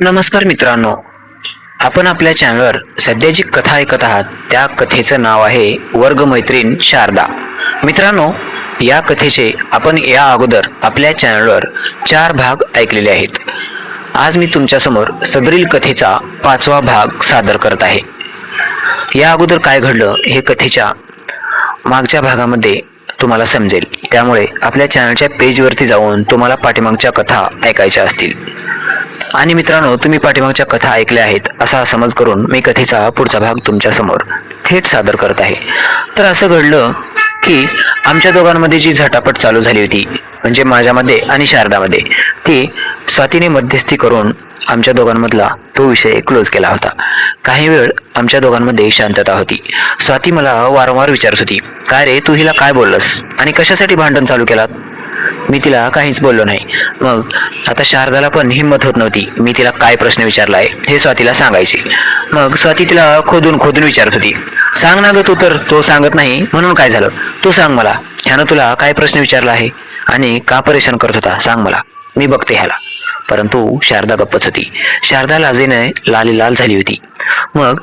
नमस्कार मित्रांनो. आपण आपल्या चॅनलवर सध्या जी कथा ऐकत आहात त्या कथेचं नाव आहे वर्ग मैत्रीण शारदा. मित्रांनो या कथेचे आपण या अगोदर आपल्या चॅनलवर चार भाग ऐकलेले आहेत. आज मी तुमच्यासमोर सदरील कथेचा पाचवा भाग सादर करत आहे. या अगोदर काय घडलं हे कथेच्या मागच्या भागामध्ये तुम्हाला समजेल. त्यामुळे आपल्या चॅनलच्या पेजवरती जाऊन तुम्हाला पाठीमागच्या कथा ऐकायच्या असतील. आणि मित्रांनो तुम्ही पाठीमागच्या कथा ऐकल्या आहेत. असा समज करून मी कथेचा पुढचा भाग तुमच्यासमोर थेट सादर करत आहे. तर असं घडलं की आमच्या दोघांमध्ये जी झटापट चालू झाली होती म्हणजे माझ्यामध्ये आणि शारदामध्ये ती स्वातीने मध्यस्थी करून आमच्या दोघांमधला तो विषय क्लोज केला होता. काही वेळ आमच्या दोघांमध्ये शांतता होती. स्वाती मला वारंवार विचारत होती काय रे तू हिला काय बोललस? आणि कशासाठी भांडण चालू केलात? मी तिला काहीच बोललो नाही. मग आता शारदाला पण हिंमत होत नव्हती. मी तिला काय प्रश्न विचारला आहे हे स्वातीला सांगायचे. मग स्वाती तिला खोदून खोदून विचारत होती. सांग ना ग तू तर तो सांगत नाही. म्हणून काय झालं? तू सांग मला. ह्यानं तुला काय प्रश्न विचारला आहे? आणि का परेशान करत होता? सांग मला. मी बघते ह्याला. परंतु शारदा गप्पच होती. शारदा लाजेने लाली लाल झाली होती. मग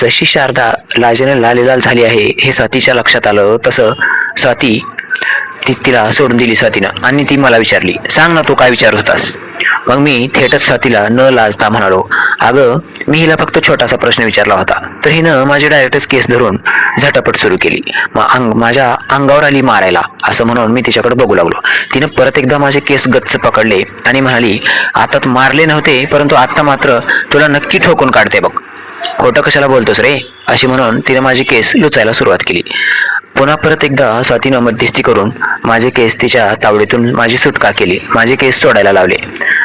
जशी शारदा लाजेने लालीलाल झाली आहे हे स्वातीच्या लक्षात आलं तसं स्वाती ती तिला सोडून दिली स्वातीनं आणि ती मला विचारली सांग ना तू काय विचारत होतास? मग मी थेटच स्वातीला न लाजता म्हणालो अगं मी हिला फक्त छोटासा प्रश्न विचारला होता. तर हिनं माझी डायरेक्टच केस धरून झटापट सुरू केली. मग अंग माझ्या अंगावर आली मारायला असं म्हणून मी तिच्याकडे बघू लागलो. तिनं परत एकदा माझे केस गच्च पकडले आणि म्हणाली आता तर मारले नव्हते परंतु आता मात्र तुला नक्की ठोकून काढते बघ. खोटं कशाला बोलतोस रे? अशी म्हणून तिने माझी केस लुचायला सुरुवात केली. पुन्हा परत एकदा स्वातीनं मध्यस्थी करून माझे केस तिच्या तावडीतून माझी सुटका केली? माझे केस सोडायला लावले.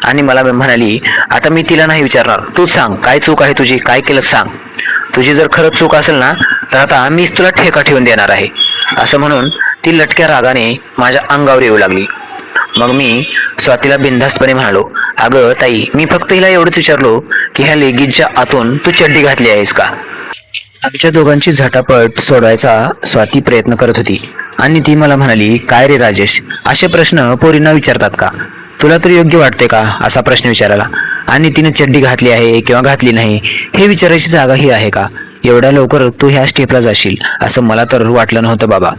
आणि मला म्हणाली आता मी तिला नाही विचारणार. तूच सांग काय चूक आहे तुझी? काय केलं सांग. तुझी जर खरंच चूक असेल ना तर आता मीच तुला ठेका ठेवून देणार आहे. असं म्हणून ती लटक्या रागाने माझ्या अंगावर येऊ लागली. मग मी स्वातीला बिनधास्तपणे म्हणालो अगं ताई मी फक्त हिला एवढंच विचारलो की ह्या लेगीजच्या आतून तू चड्डी घातली आहेस का? आमच्या दोघांची झटापट सोडवायचा स्वाती प्रयत्न करत होती. आणि ती मला म्हणाली काय रे राजेश असे प्रश्न पोरींना विचारतात का? तुला तर योग्य वाटते का असा प्रश्न विचारायला? आणि तिने चड्डी घातली आहे किंवा घातली नाही हे विचारायची जागा ही आहे का? एवढ्या लवकर तू ह्या स्टेपला जाशील असं मला तर वाटलं नव्हतं बाबा.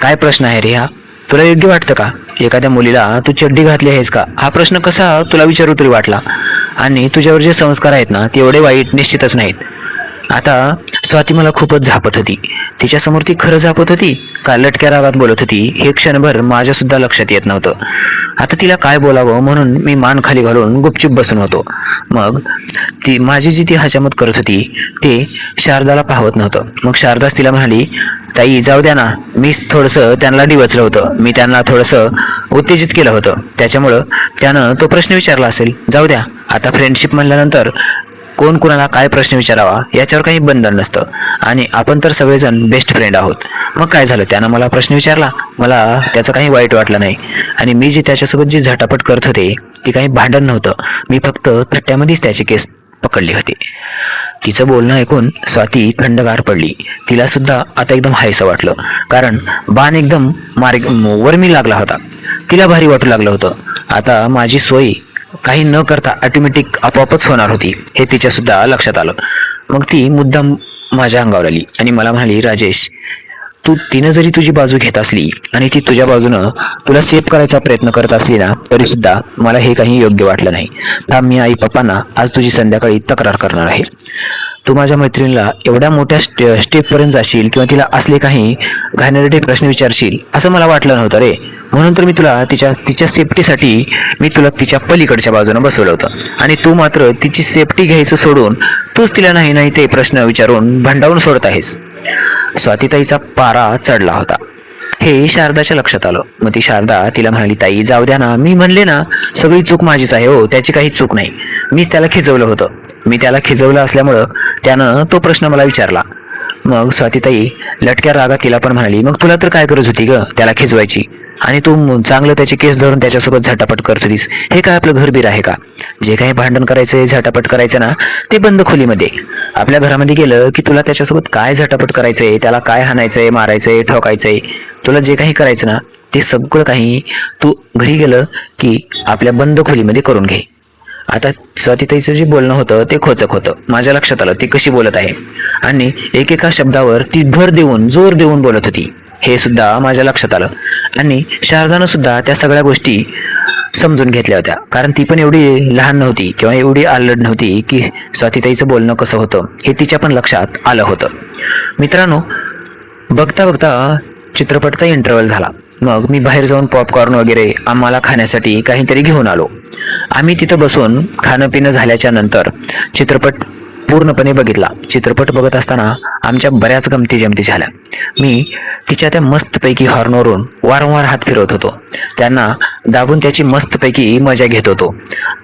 काय प्रश्न आहे रे हा? तुला योग्य वाटतं का? एखाद्या मुलीला तू चड्डी घातली आहेस का? हा प्रश्न कसा तुला विचारू तरी वाटला. आणि तुझ्यावर जे संस्कार आहेत ना ते एवढे वाईट निश्चितच नाहीत. आता स्वाती मला खूपच झापत होती. तिच्यासमोर ती खरं झापत होती का लटक्या रागात बोलत होती हे क्षणभर माझ्या सुद्धा लक्षात येत नव्हतं. आता तिला काय बोलावं म्हणून मी मान खाली घालून गुपचूप बसून होतो. मग ती माझी जी ती हजामत करत होती ते शारदाला पाहत नव्हतं. मग शारदाच तिला म्हणाली ताई जाऊ द्या ना. मीच थोडंसं त्यांना डिवचलं होतं. मी त्यांना थोडंसं उत्तेजित केलं होतं. त्याच्यामुळं त्यानं तो प्रश्न विचारला असेल. जाऊ द्या. आता फ्रेंडशिप म्हणल्यानंतर कोण कुणाला काय प्रश्न विचारावा याच्यावर काही बंधन नसतं. आणि आपण तर सगळेजण बेस्ट फ्रेंड आहोत. मग काय झालं? त्यानं मला प्रश्न विचारला. मला त्याचं काही वाईट वाटलं नाही. आणि मी जी त्याच्यासोबत जी झटापट करत होते ती काही भांडण नव्हतं. मी फक्त थट्ट्यामध्येच त्याची केस पकडली होती. तिचं बोलणं ऐकून स्वाती थंडगार पडली. तिला सुद्धा आता एकदम हायसं वाटलं. कारण बाण एकदम मार्ग वरमी लागला होता. तिला भारी वाटू लागलं होतं. आता माझी सोय काही न करता ऑटोमॅटिक आपोआपच होणार होती हे तिच्या सुद्धा लक्षात आलं. मग ती मुद्दाम माझ्या अंगावर आली आणि मला म्हणाली राजेश तू तिनं जरी तुझी बाजू घेत असली आणि ती तुझ्या बाजूनं तुला सेफ करायचा प्रयत्न करत असली ना तरी सुद्धा मला हे काही योग्य वाटलं नाही. थांब मी आई पप्पांना आज तुझी संध्याकाळी तक्रार करणार आहे. तू माझ्या मैत्रिणीला एवढ्या मोठ्या स्टे स्टेपपर्यंत जाशील किंवा तिला असले काही घाणेरडे प्रश्न विचारशील असं मला वाटलं नव्हतं रे. म्हणून तर मी तुला तिच्या तिच्या सेफ्टीसाठी मी तुला तिच्या पलीकडच्या बाजूनं बसवलं होतं. आणि तू मात्र तिची सेफ्टी घ्यायचं सोडून तूच तिला नाही नाही ते प्रश्न विचारून भांडावून सोडत आहेस. स्वातीताईचा पारा चढला होता. हे शारदाच्या लक्षात आलं. मग ती शारदा तिला म्हणाली ताई जाऊ द्या ना. मी म्हणले ना सगळी चूक माझीच आहे हो. त्याची काही चूक नाही. मीच त्याला खिजवलं होतं. मी त्याला खिजवलं असल्यामुळं त्यानं तो प्रश्न मला विचारला. मग स्वातीताई लटक्या रागात तिला पण म्हणाली मग तुला तर काय गरज होती ग त्याला खिजवायची आणि तू चांगलं त्याची केस धरून त्याच्यासोबत झटापट करतोस हे काय आपलं घरबीर आहे का? जे काही भांडण करायचंय झटापट करायचं ना ते बंद खोलीमध्ये. आपल्या घरामध्ये गेलं की तुला त्याच्यासोबत काय झटापट करायचंय त्याला काय हाणायचंय मारायचंय ठोकायचंय? तुला जे काही करायचं ना ते सगळं काही तू घरी गेलं की आपल्या बंद खोलीमध्ये करून घे. आता स्वातीताईचं जे बोलणं होतं ते खोचक होतं. माझ्या लक्षात आलं ती कशी बोलत आहे. आणि एकेका शब्दावर ती भर देऊन जोर देऊन बोलत होती. हे सुद्धा माझ्या लक्षात आलं. आणि शारदानं सुद्धा त्या सगळ्या गोष्टी समजून घेतल्या होत्या. कारण ती पण एवढी लहान नव्हती किंवा एवढी आलड नव्हती की स्वातीताईचं बोलणं कसं होतं हे तिच्या पण लक्षात आलं होतं. मित्रांनो बघता बघता चित्रपटचा इंटरव्हल झाला. मग मी बाहेर जाऊन पॉपकॉर्न वगैरे आम्हाला खाण्यासाठी काहीतरी घेऊन आलो. आम्ही तिथं बसून खाणं पिणं झाल्याच्यानंतर चित्रपट पूर्णपणे बघितला. चित्रपट बघत असताना आमच्या बऱ्याच गमती जमती झाल्या. मी तिच्या त्या मस्तपैकी हॉर्नवरून वारंवार हात फिरवत होतो. त्यांना दाबून त्याची मस्तपैकी मजा घेत होतो.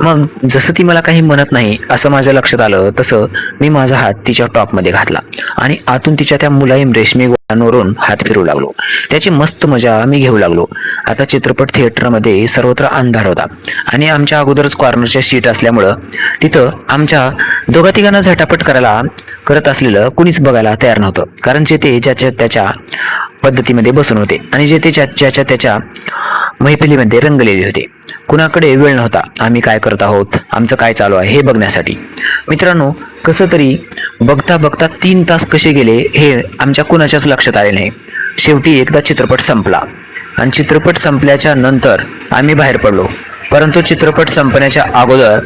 मग जसं ती मला काही म्हणत नाही असं माझ्या लक्षात आलं तसं मी माझा हात तिच्या टॉपमध्ये घातला आणि आतून तिच्या त्या मुलायम रेशमी गोळ्यांवरून हात फिरू लागलो. त्याची मस्त मजा मी घेऊ लागलो. आता चित्रपट थिएटरमध्ये सर्वत्र अंधार होता आणि आमच्या अगोदरच कॉर्नरच्या सीट असल्यामुळं तिथं आमच्या दोघा तिघांना झटापट करायला करत असलेलं कुणीच बघायला तयार नव्हतं. कारण जे ते ज्याच्या त्याच्या पद्धतीमध्ये बसून होते आणि जे ते ज्याच्या त्याच्या मैफिलीमध्ये रंगलेले होते. कुणाकडे वेळ नव्हता. आम्ही काय करत आहोत? आमचं काय चालू आहे हे बघण्यासाठी. मित्रांनो कसं तरी बघता बघता तीन तास कसे गेले हे आमच्या कुणाच्याच लक्षात आले नाही. शेवटी एकदा चित्रपट संपला. आणि चित्रपट संपल्याच्या नंतर आम्ही बाहेर पडलो. परंतु चित्रपट संपण्याच्या अगोदर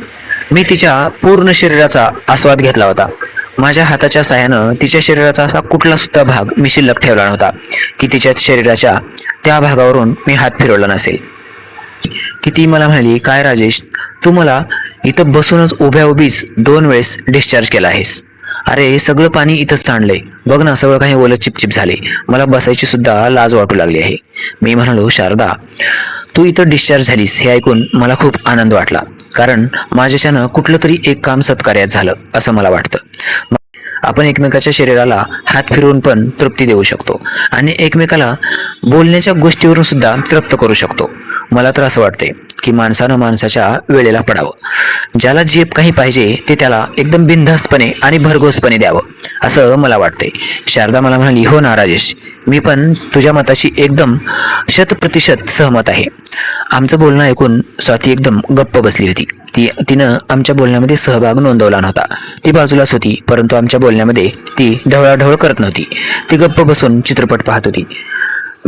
मी तिच्या पूर्ण शरीराचा आस्वाद घेतला होता. माझ्या हाताच्या साह्यानं तिच्या शरीराचा असा कुठला सुद्धा भाग मी शिल्लक ठेवला नव्हता की तिच्या शरीराच्या त्या भागावरून मी हात फिरवला नसेल. की ती मला म्हणाली काय राजेश तू मला इथं बसूनच उभ्या उभीच दोन वेळेस डिस्चार्ज केला आहेस. अरे सगळं पाणी इथंच सांडलंय बघ ना सगळं काही ओलं चिपचिप झाले. मला बसायची सुद्धा लाज वाटू लागली आहे. मी म्हणालो शारदा तू इथं डिस्चार्ज झालीस हे ऐकून मला खूप आनंद वाटला. कारण माझ्याच्यानं कुठलं तरी एक काम सत्कार्यात झालं असं मला वाटतं. आपण एकमेकाच्या शरीराला हात फिरवून पण तृप्ती देऊ शकतो आणि एकमेकाला बोलण्याच्या गोष्टीवरून सुद्धा तृप्त करू शकतो. मला तर असं वाटते की माणसानं माणसाच्या वेळेला पडावं. ज्याला जे काही पाहिजे ते त्याला एकदम बिनधास्तपणे आणि भरघोसपणे द्यावं. असं मला वाटतंय. शारदा मला म्हणाली हो ना राजेश. मी पण तुझ्या मताशी एकदम शतप्रतिशत सहमत आहे. आमचं बोलणं ऐकून स्वाती एकदम गप्प बसली होती. ती तिनं आमच्या बोलण्यामध्ये सहभाग नोंदवला नव्हता. ती बाजूलाच होती परंतु आमच्या बोलण्यामध्ये ती ढवळाढवळ करत नव्हती. ती गप्प बसून चित्रपट पाहत होती.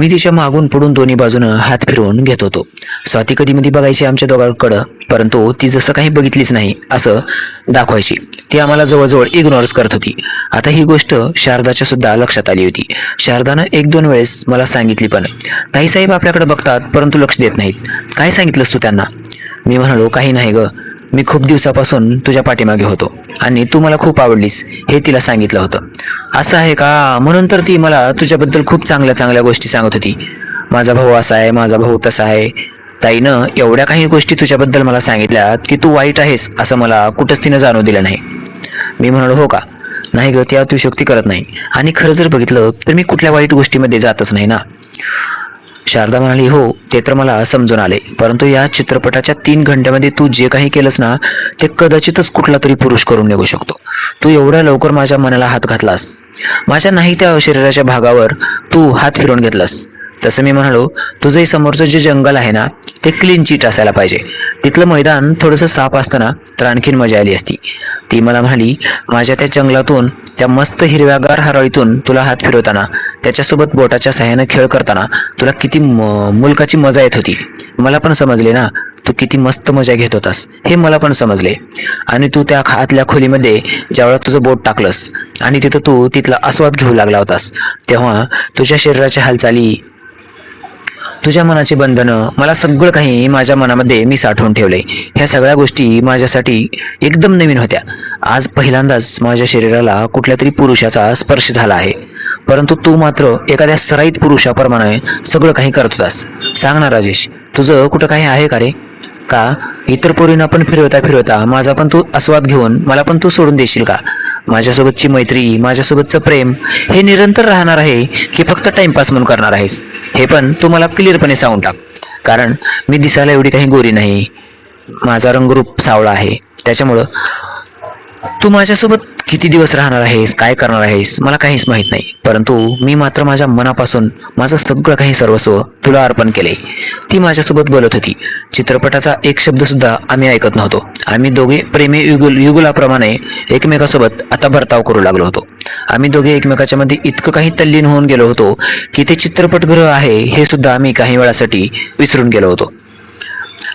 मी तिच्या मागून पुढून दोन्ही बाजूनं हात फिरवून घेत होतो. स्वाती कधी मधी बघायची आमच्या दोघांकडं परंतु ती जसं काही बघितलीच नाही असं दाखवायची. ती आम्हाला जवळजवळ इग्नोरच करत होती. आता ही गोष्ट शारदाच्या सुद्धा लक्षात आली होती. शारदानं एक दोन वेळेस मला सांगितली पण ताईसाहेब आपल्याकडे बघतात परंतु लक्ष देत नाहीत. काय सांगितलंस तू त्यांना? मी म्हणालो काही नाही ग. मी खूप दिवसापासून तुझ्या पाठीमागे होतो आणि तू मला खूप आवडलीस हे तिला सांगितलं होतं. असं आहे का? म्हणून तर ती मला तुझ्याबद्दल खूप चांगल्या चांगल्या गोष्टी सांगत होती. माझा भाऊ असा आहे माझा भाऊ तसा आहे. ताईनं एवढ्या काही गोष्टी तुझ्याबद्दल मला सांगितल्या की तू वाईट आहेस असं मला कुठंच तिनं जाणवू दिलं नाही. मी म्हणालो हो का? नाही ग ती अतिशयोक्ती करत नाही. आणि खरं जर बघितलं तर मी कुठल्या वाईट गोष्टीमध्ये जातच नाही ना? शारदा म्हणाली हो ते तर मला समजून आले. परंतु या चित्रपटाच्या तीन घंट्यामध्ये तू जे काही केलंस ना ते कदाचितच कुठला तरी पुरुष करून निघू शकतो. तू एवढ्या लवकर माझ्या मनाला हात घातलास. माझ्या नाही त्या शरीराच्या भागावर तू हात फिरून घेतलास. तसं मी म्हणालो तुझंही समोरचं जे जंगल आहे ना ते क्लीन चीट असायला पाहिजे. तिथलं मैदान थोडंसं साफ असताना तर आणखीन मजा आली असती. ती मला म्हणाली माझ्या त्या जंगलातून त्या मस्त हिरव्यागार हरळीतून तुला हात फिरवताना त्याच्यासोबत बोटाच्या सहाय्यानं खेळ करताना तुला किती म- मुलकाची मजा येत होती. मला पण समजले ना तू किती मस्त मजा घेत होतास. हे मला पण समजले. आणि तू त्या आतल्या खोलीमध्ये ज्यावेळेला तुझं बोट टाकलंस आणि तिथं तू तिथला आस्वाद घेऊ लागला होतास तेव्हा तुझ्या शरीराच्या हालचाली तुझ्या मनाची बंधनं मला सगळं काही माझ्या मनामध्ये मी साठवून ठेवलंय ह्या सगळ्या गोष्टी माझ्यासाठी एकदम नवीन होत्या. आज पहिल्यांदाच माझ्या शरीराला कुठल्या तरी पुरुषाचा स्पर्श झाला आहे. परंतु तू मात्र एखाद्या सराईत पुरुषाप्रमाणे सगळं काही करत होतास. सांग ना राजेश तुझं कुठं काही आहे का रे? का? इतर पोरींना पण फिरवता फिरवता माझा पण तू आस्वाद घेऊन मला पण तू सोडून देशील का? माझ्यासोबतची मैत्री माझ्यासोबतचं प्रेम हे निरंतर राहणार आहे की फक्त टाइमपास म्हणून करणार आहेस? हे पण तू मला क्लिअरपणे सांगून टाक. कारण मी दिसायला एवढी काही गोरी नाही. माझा रंगरूप सावळा आहे. त्याच्यामुळं तू माझ्यासोबत किती दिवस राहणार आहेस? काय करणार आहेस? मला काहीच माहीत नाही. परंतु मी मात्र माझ्या मनापासून माझं सगळं काही सर्वस्व तुला अर्पण केले ती माझ्यासोबत बोलत होती. चित्रपटाचा एक शब्द सुद्धा आम्ही ऐकत नव्हतो. आम्ही दोघे प्रेमी युगुल युगुलाप्रमाणे एकमेकासोबत आता बर्ताव करू लागलो होतो. आम्ही दोघे एकमेकाच्या मध्ये इतकं काही तल्लीन होऊन गेलो होतो की ते चित्रपटगृह आहे हे सुद्धा आम्ही काही वेळासाठी विसरून गेलो होतो.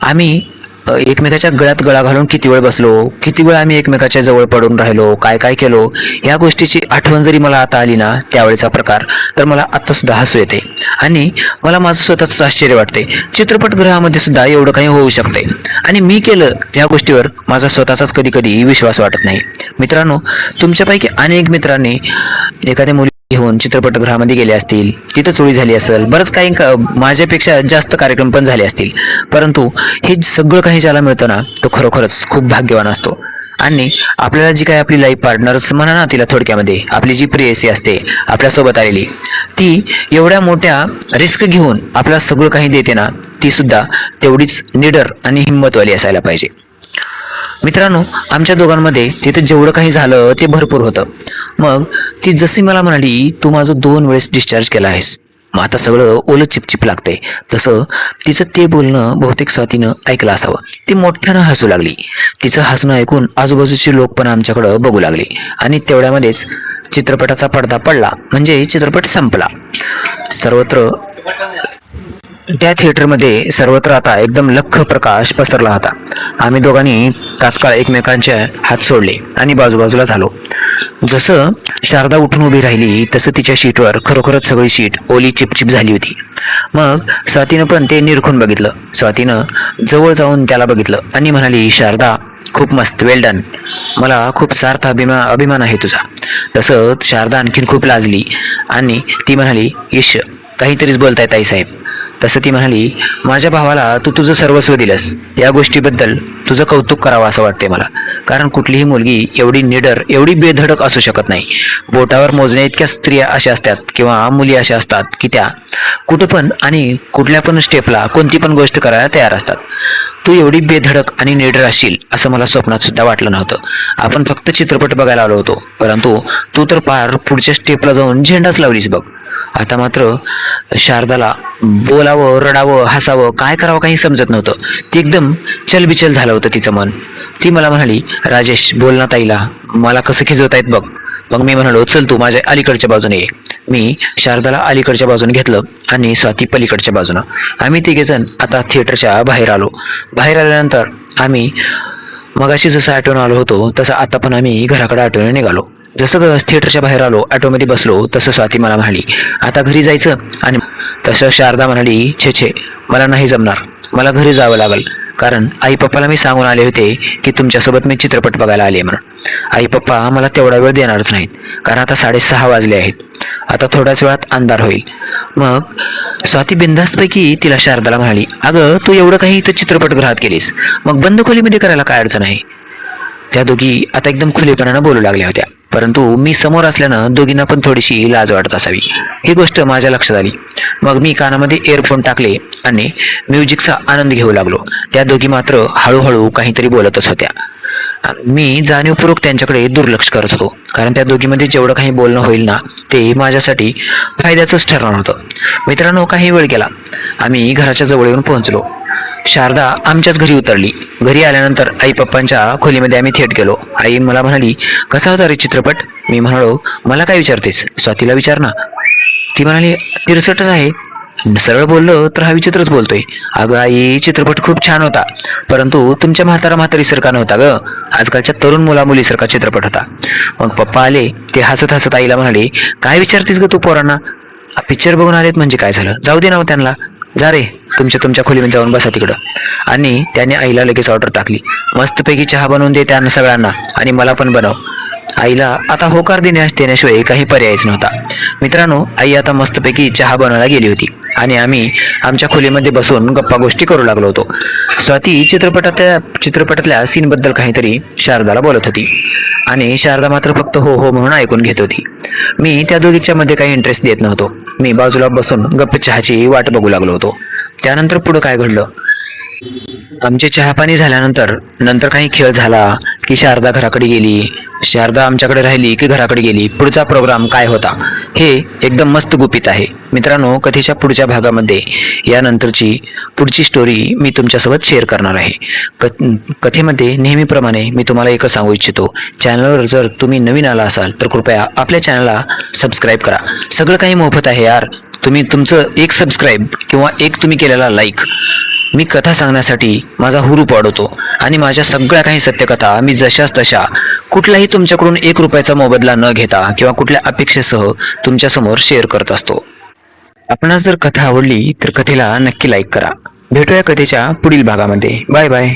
आम्ही एकमेकाच्या गळ्यात गळा घालून किती वेळ बसलो किती वेळ आम्ही एकमेकाच्या जवळ पडून राहिलो काय काय केलो या गोष्टीची आठवण जरी मला आता आली ना त्यावेळेचा प्रकार तर मला आता सुद्धा हसू येते. आणि मला माझं स्वतःच आश्चर्य वाटते. चित्रपटगृहामध्ये सुद्धा एवढं काही होऊ शकते. आणि मी केलं या गोष्टीवर माझा स्वतःचाच कधी कधी विश्वास वाटत नाही. मित्रांनो तुमच्यापैकी अनेक मित्रांनी एखाद्या मुली घेऊन चित्रपटगृहामध्ये गेले असतील तिथं चोरी झाली असेल बरंच काही माझ्यापेक्षा जास्त कार्यक्रम पण झाले असतील. परंतु हे सगळं काही ज्याला मिळतं ना तो खरोखरच खूप भाग्यवान असतो. आणि आपल्याला जी काही आपली लाईफ पार्टनर्स म्हणा ना तिला थोडक्यामध्ये आपली जी प्रेयसी असते आपल्यासोबत आलेली ती एवढ्या मोठ्या रिस्क घेऊन आपल्याला सगळं काही देते ना ती सुद्धा तेवढीच निडर आणि हिंमतवाली असायला पाहिजे. मित्रांनो आमच्या दोघांमध्ये तिथं जेवढं काही झालं ते भरपूर होतं. मग ती जशी मला म्हणाली तू माझं दोन वेळेस डिस्चार्ज केला आहेस. मग आता सगळं ओलं चिपचिप लागतंय. तसं तिचं ते बोलणं बहुतेक स्वातीनं ऐकलं असावं. ती मोठ्यानं हसू लागली. तिचं हसणं ऐकून आजूबाजूचे लोक पण आमच्याकडं बघू लागले. आणि तेवढ्यामध्येच चित्रपटाचा पडदा पडला. म्हणजे चित्रपट संपला. सर्वत्र त्या थिएटरमध्ये सर्वत्र आता एकदम लख प्रकाश पसरला होता. आम्ही दोघांनी तात्काळ एकमेकांचे हात सोडले आणि बाजूबाजूला झालो. जसं शारदा उठून उभी राहिली तसं तिच्या शीटवर खरोखरच सगळी शीट ओली चिपचिप झाली होती. मग स्वातीनं पण ते निरखून बघितलं. स्वातीनं जवळ जाऊन त्याला बघितलं आणि म्हणाली शारदा खूप मस्त वेल डन मला खूप सार्थ अभिमा अभिमान आहे तुझा. तसंच शारदा आणखीन खूप लाजली आणि ती म्हणाली यश काहीतरीच बोलताय ताई साहेब तसं ती म्हणाली माझ्या भावाला तू तुझं सर्वस्व दिलंस. या गोष्टीबद्दल तुझं कौतुक करावं असं वाटते मला. कारण कुठलीही मुलगी एवढी निडर एवढी बेधडक असू शकत नाही. बोटावर मोजण्या इतक्या स्त्रिया अशा असतात किंवा मुली अशा असतात की त्या कुठं पण आणि कुठल्या पण स्टेपला कोणती पण गोष्ट करायला तयार असतात. तू एवढी बेधडक आणि निडर असशील असं मला स्वप्नात सुद्धा वाटलं नव्हतं. आपण फक्त चित्रपट बघायला आलो होतो. परंतु तू तर पार पुढच्या स्टेपला जाऊन झेंडाच लावलीस बघ. आता मात्र शारदाला बोलावं रडावं हसावं काय करावं काही समजत नव्हतं. ती एकदम चलबिचल झालं होतं तिचं मन. ती मला म्हणाली राजेश बोल ताईला. मला कसं खिजवतायत बघ. मग मी म्हणालो चल तू माझ्या अलीकडच्या बाजूने ये. मी शारदाला अलीकडच्या बाजूने घेतलं आणि स्वाती पलीकडच्या बाजूनं. आम्ही तिघेजण आता थिएटरच्या बाहेर आलो. बाहेर आल्यानंतर आम्ही मगाशी जसं आठवण आलो होतो तसं आता पण आम्ही घराकडे आठवण निघालो. जसं ग- थिएटरच्या बाहेर आलो ऑटोमध्ये बसलो तसं स्वाती मला म्हणाली आता घरी जायचं? आणि तसं शारदा म्हणाली छे छे मला नाही जमणार. मला घरी जावं लागल. कारण आई पप्पाला मी सांगून आले होते की तुमच्यासोबत मी चित्रपट बघायला आले म्हणून. आई पप्पा मला तेवढा वेळ देणारच नाहीत कारण आता साडेसहा वाजले आहेत. आता थोड्याच वेळात अंधार होईल. मग स्वाती बिंदास्तपैकी तिला शारदाला म्हणाली अगं तू एवढं काही इथं चित्रपटगृहात केलीस. मग बंद खोलीमध्ये करायला काय अडचण आहे? त्या दोघी आता एकदम खुलेपणानं बोलू लागल्या होत्या. परंतु मी समोर असल्यानं दोघींना पण थोडीशी लाज वाटत असावी. ही गोष्ट माझ्या लक्षात आली. मग मी कानामध्ये इयरफोन टाकले आणि म्युझिकचा आनंद घेऊ लागलो. त्या दोघी मात्र हळूहळू काहीतरी बोलतच होत्या. मी जाणीवपूर्वक त्यांच्याकडे दुर्लक्ष करत होतो. कारण त्या दोघीमध्ये जेवढं काही बोलणं होईल ना ते माझ्यासाठी फायद्याचंच ठरणार होतं. मित्रांनो काही वेळ गेला. आम्ही घराच्या जवळ येऊन पोहोचलो. शारदा आमच्याच घरी उतरली. घरी आल्यानंतर आई पप्पांच्या खोलीमध्ये आम्ही थेट गेलो. आई मला म्हणाली कसा होता रे चित्रपट? मी म्हणालो मला काय विचारतेस? स्वातीला विचार ना. ती म्हणाली तिरसटच आहे. सरळ बोललो तर हा विचित्रच बोलतोय. अगं आई चित्रपट खूप छान होता. परंतु तुमच्या म्हातारा म्हातारीसारखा नव्हता ग. आजकालच्या तरुण मुला मुलीसारखा चित्रपट होता. मग पप्पा आले ते हसत हसत आईला म्हणाले काय विचारतेस ग तू पोरांना? पिक्चर बघून आलेत म्हणजे काय झालं? जाऊ दे ना हो त्यांना. जा रे तुमच्या तुमच्या खोलीमध्ये जाऊन बसा तिकडं. आणि त्याने आईला लगेच ऑर्डर टाकली. मस्तपैकी चहा बनवून दे त्यांना सगळ्यांना आणि मला पण बनव. आईला आता होकार देण्यास देण्याशिवाय काही पर्यायच नव्हता. मित्रांनो आई आता मस्तपैकी चहा बनवायला गेली होती. आणि आम्ही आमच्या खोलीमध्ये बसून गप्पा गोष्टी करू लागलो होतो. स्वाती चित्रपटातल्या चित्रपटातल्या सीनबद्दल काहीतरी शारदाला बोलत होती. आणि शारदा मात्र फक्त हो हो म्हणून ऐकून घेत होती. मी त्या दोघीच्या मध्ये काही इंटरेस्ट देत नव्हतो. मी बाजूला बसून गप्प चहाची वाट बघू लागलो होतो. त्यानंतर पुढं काय घडलं? आमचे चहापाणी झाल्यानंतर नंतर काही खेळ झाला की शारदा घराकडे गेली. शारदा आमच्याकडे राहिली की घराकडे गेली. पुढचा प्रोग्राम काय होता? हे एकदम मस्त गुपित आहे. मित्रांनो कथेच्या पुढच्या भागामध्ये यानंतरची पुढची स्टोरी मी तुमच्यासोबत शेअर करणार आहे. कथेमध्ये नेहमीप्रमाणे मी तुम्हाला एकच सांगू इच्छितो. चॅनलवर जर तुम्ही नवीन आला असाल तर कृपया आपल्या चॅनलला सबस्क्राईब करा. सगळं काही मोफत आहे यार. तुम्ही तुमचं एक सबस्क्राईब किंवा एक तुम्ही केलेला लाईक मी कथा सांगण्यासाठी माझा हुरूप वाढवतो आणि माझ्या सगळ्या काही सत्यकथा मी जशाच तशा कुठलाही तुमच्याकडून एक रुपयाचा मोबदला न घेता किंवा कुठल्या अपेक्षेसह तुमच्यासमोर शेअर करत असतो. आपणास जर कथा आवडली तर कथेला नक्की लाईक करा. भेटूया कथेच्या पुढील भागामध्ये. Bye bye